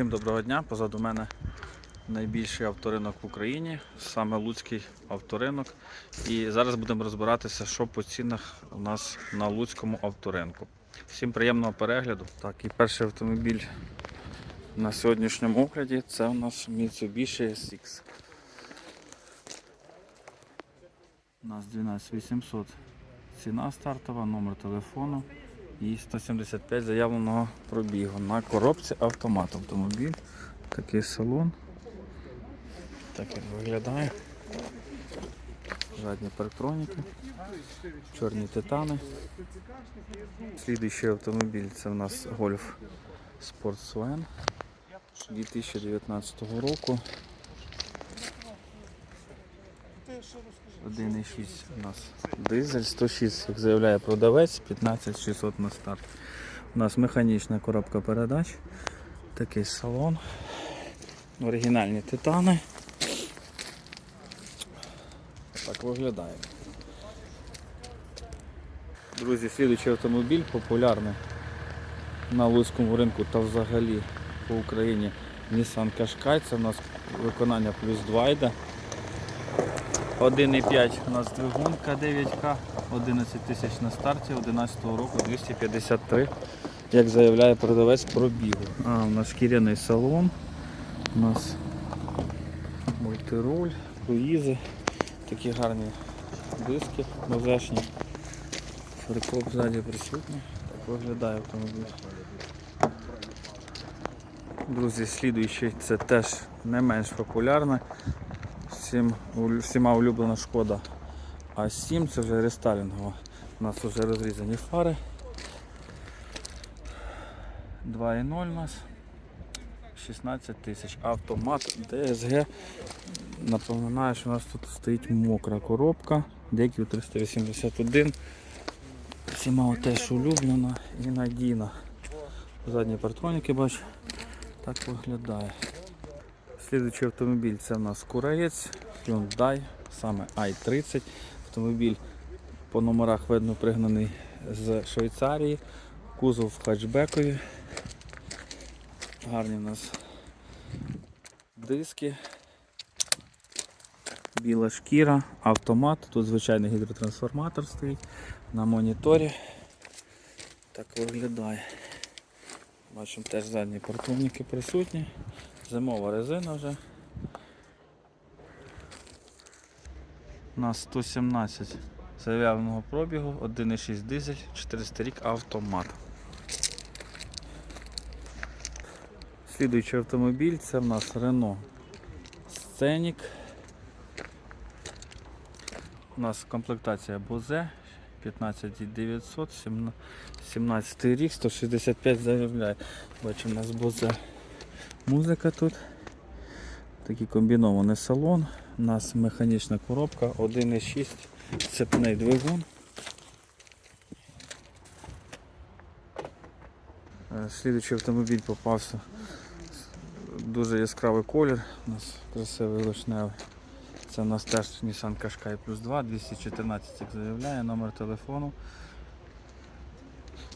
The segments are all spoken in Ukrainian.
Всім доброго дня. Позаду мене найбільший авторинок в Україні, саме Луцький авторинок. І зараз будемо розбиратися, що по цінах у нас на Луцькому авторинку. Всім приємного перегляду. Так, і перший автомобіль на сьогоднішньому огляді це у нас Mitsubishi SX. У нас 12800 ціна стартова, номер телефону і 175 заявленого пробігу. На коробці автомат автомобіль. Такий салон. Так як виглядає. Задні парктроніки, чорні титани. Слідуючий автомобіль це у нас Golf Sportswan 2019 року. 1,6 у нас дизель, 106, як заявляє продавець, 15600 на старт. У нас механічна коробка передач, такий салон, оригінальні титани. Так виглядає. Друзі, слідуючий автомобіль популярний на Луцькому ринку та взагалі по Україні Nissan Qashqai. Це у нас виконання плюс 2 йде. 1,5 у нас двигун К9К, 11 тисяч на старті, 11 року 253, як заявляє продавець пробігу. А, у нас шкіряний салон, у нас мультируль, круїзи, такі гарні диски мозешні. Фаркоп ззаді присутній. Так виглядає автомобіль. Друзі, слідуючий це теж не менш популярне всім, всіма улюблена шкода А7, це вже рестайлінгова. У нас вже розрізані фари. 2.0 у нас. 16 тисяч. Автомат DSG. Напоминаю, що у нас тут стоїть мокра коробка. Деків 381. Всіма теж улюблена і надійна. Задні партроніки бачу. Так виглядає. Слідуючий автомобіль це у нас Кураєць, Hyundai, саме i30. Автомобіль по номерах видно пригнаний з Швейцарії. Кузов в хатчбекові. Гарні у нас диски. Біла шкіра, автомат. Тут звичайний гідротрансформатор стоїть на моніторі. Так виглядає. Бачимо теж задні портовники присутні. Зимова резина вже. У нас 117 заявленого пробігу, 1,6 дизель, 400 рік автомат. Слідуючий автомобіль це в нас Renault Scenic. У нас комплектація Bose 15900, 17 рік, 165 заявляє. Бачимо, у нас Bose музика тут. Такий комбінований салон. У нас механічна коробка, 1,6 цепний двигун. Е, Слідуючий автомобіль попався. Дуже яскравий колір, у нас красивий вишневий. Це у нас теж Nissan Qashqai плюс 2, 214, як заявляє, номер телефону.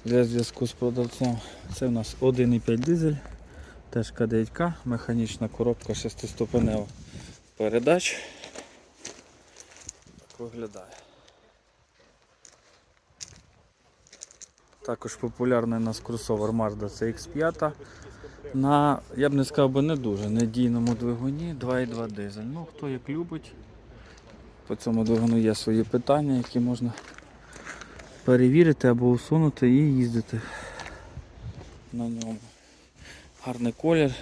Для зв'язку з продавцем. Це у нас 1,5 дизель, теж К9К, механічна коробка 6-ступенева передач. Так виглядає. Також популярний у нас кросовер Mazda CX5 на, я б не сказав би не дуже надійному двигуні 2,2 дизель. Ну, хто як любить. По цьому двигуну є свої питання, які можна перевірити або усунути і їздити на ньому. Гарний колір.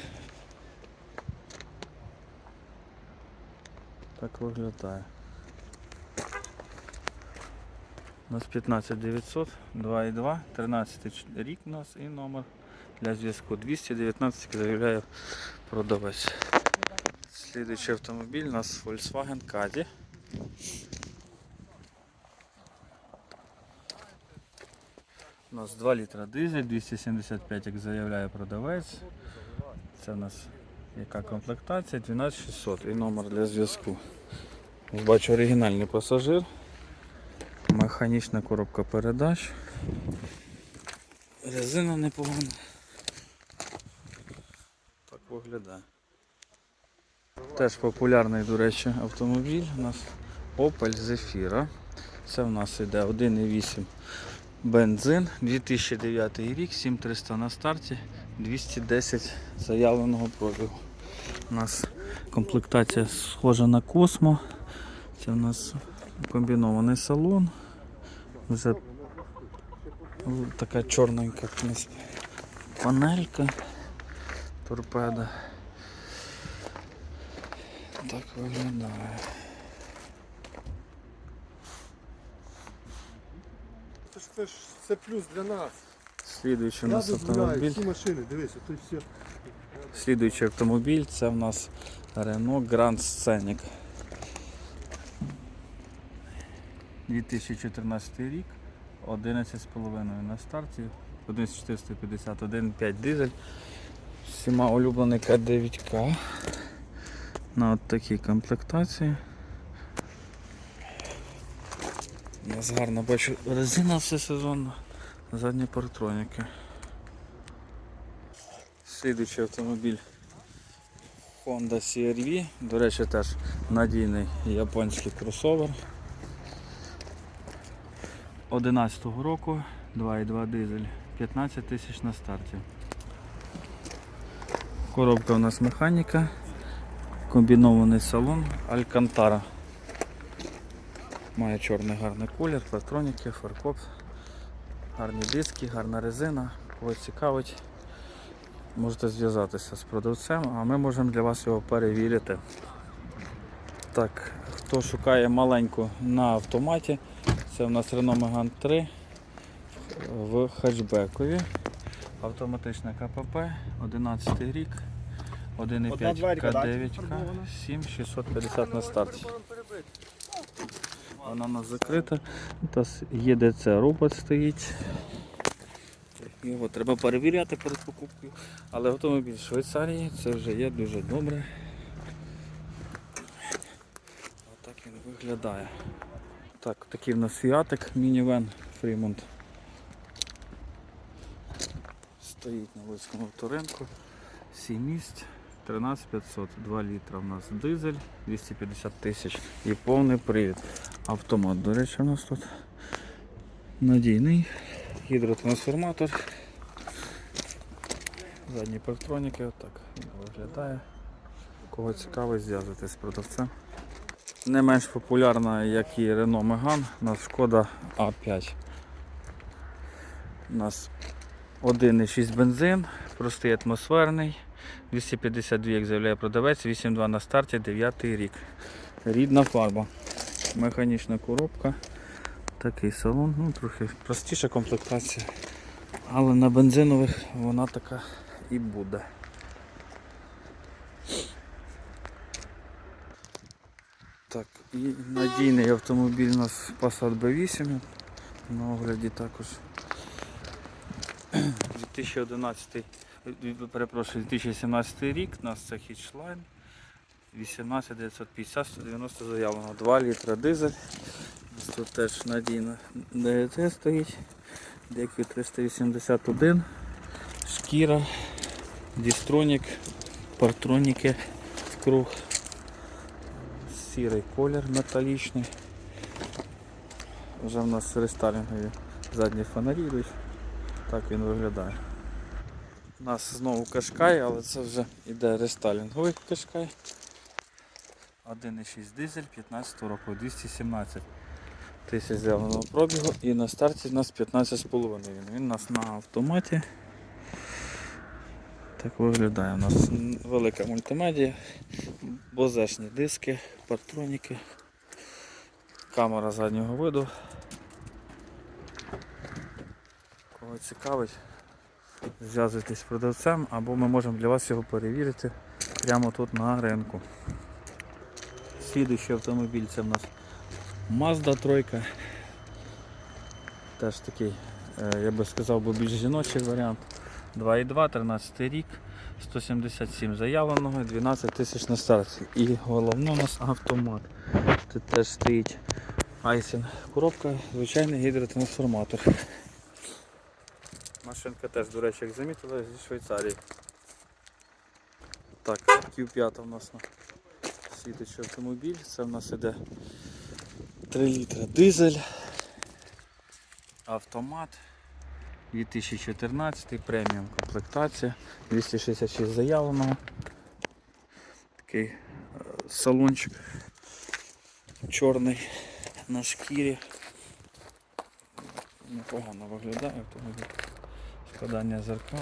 Так виглядає. У нас 15900, 2,2, 13 рік у нас і номер для зв'язку 219 заявляє продавець. Слідуючий автомобіль у нас Volkswagen Caddy. У нас 2 літра дизель, 275, як заявляє продавець. Це у нас яка комплектація? 12600 і номер для зв'язку. Бачу оригінальний пасажир. Механічна коробка передач. Резина непогана. Так виглядає. Теж популярний, до речі, автомобіль. У нас Opel Zafira. Це в нас іде 1,8 бензин, 2009 рік, 7300 на старті, 210 заявленого пробігу. У нас комплектація схожа на Космо. Це у нас комбінований салон. Вже така чорненька панелька, торпеда. Так виглядає. Це ж це плюс для нас. Слідуючий у Я нас дозволяю автомобіль. всі машини, дивись, тут все. Слідуючий автомобіль це в нас Renault Grand Scenic. 2014 рік, 11,5 на старті, 11450, 1,5 дизель. Всіма улюблений К9К. На от такій комплектації. У нас гарно бачу резина все сезонна, задні партроніки. Слідуючий автомобіль Honda CR-V. До речі, теж надійний японський кросовер. 11-го року, 2,2 дизель, 15 тисяч на старті. Коробка у нас механіка, комбінований салон Alcantara. Має чорний гарний колір, патроніки, фаркоп, гарні диски, гарна резина. Кого цікавить, можете зв'язатися з продавцем, а ми можемо для вас його перевірити. Так, хто шукає маленьку на автоматі, це у нас Renault Megane 3 в хетчбекові. Автоматична КПП, 11 рік, 1,5 К9К, 7650 на старті. Вона у нас закрита. Тут ЄДЦ робот стоїть. Його треба перевіряти перед покупкою. Але автомобіль Швейцарії це вже є дуже добре. Отак він виглядає. Так, такий в нас фіатик, мінівен Fremont. Стоїть на Луцькому авторинку. 7 місць, 13500, 2 літра у нас дизель, 250 тисяч і повний привід. Автомат, до речі, у нас тут надійний. Гідротрансформатор. Задні парктроніки, отак він виглядає. Кого цікавить, зв'язуйтесь з продавцем. Не менш популярна, як і Renault Megane, у нас Шкода А5. У нас 1,6 бензин, простий атмосферний, 252, як заявляє продавець, 8,2 на старті, 9 рік. Рідна фарба, механічна коробка, такий салон, ну трохи простіша комплектація, але на бензинових вона така і буде. Так, і надійний автомобіль у нас Passat B8 на огляді також. 2011, е, перепрошую, 2017 рік, у нас це Hitchline 18950 190 заявлено, 2 літра дизель. У нас тут теж надійна ДТ стоїть, DQ 381, шкіра, дістронік, партроніки круг, сірий колір металічний. Вже в нас рестайлінгові задні фонарі. Так він виглядає. У нас знову кашкай, але це вже іде рестайлінговий кашкай. 1,6 дизель 15 року, 217 тисяч зеленого пробігу і на старті у нас 15,5. Він у нас на автоматі. Так виглядає. У нас велика мультимедія, бозешні диски, партроніки, камера заднього виду. Кого цікавить, зв'язуйтесь з продавцем або ми можемо для вас його перевірити прямо тут на ринку. Слідуючий автомобіль це в нас Mazda 3. Теж такий, е, я би сказав, більш жіночий варіант. 2,2, 13 рік, 177 заявленого, 12 тисяч на старті. І головне у нас автомат. Тут теж стоїть айсен коробка, звичайний гідротрансформатор. Машинка теж, до речі, як замітили, зі Швейцарії. Так, Q5 у нас на світочий автомобіль. Це в нас іде 3 літра дизель. Автомат. 2014 преміум комплектація. 266 заявленого. Такий е, салончик чорний на шкірі. Непогано виглядає автомобіль. Складання зеркал.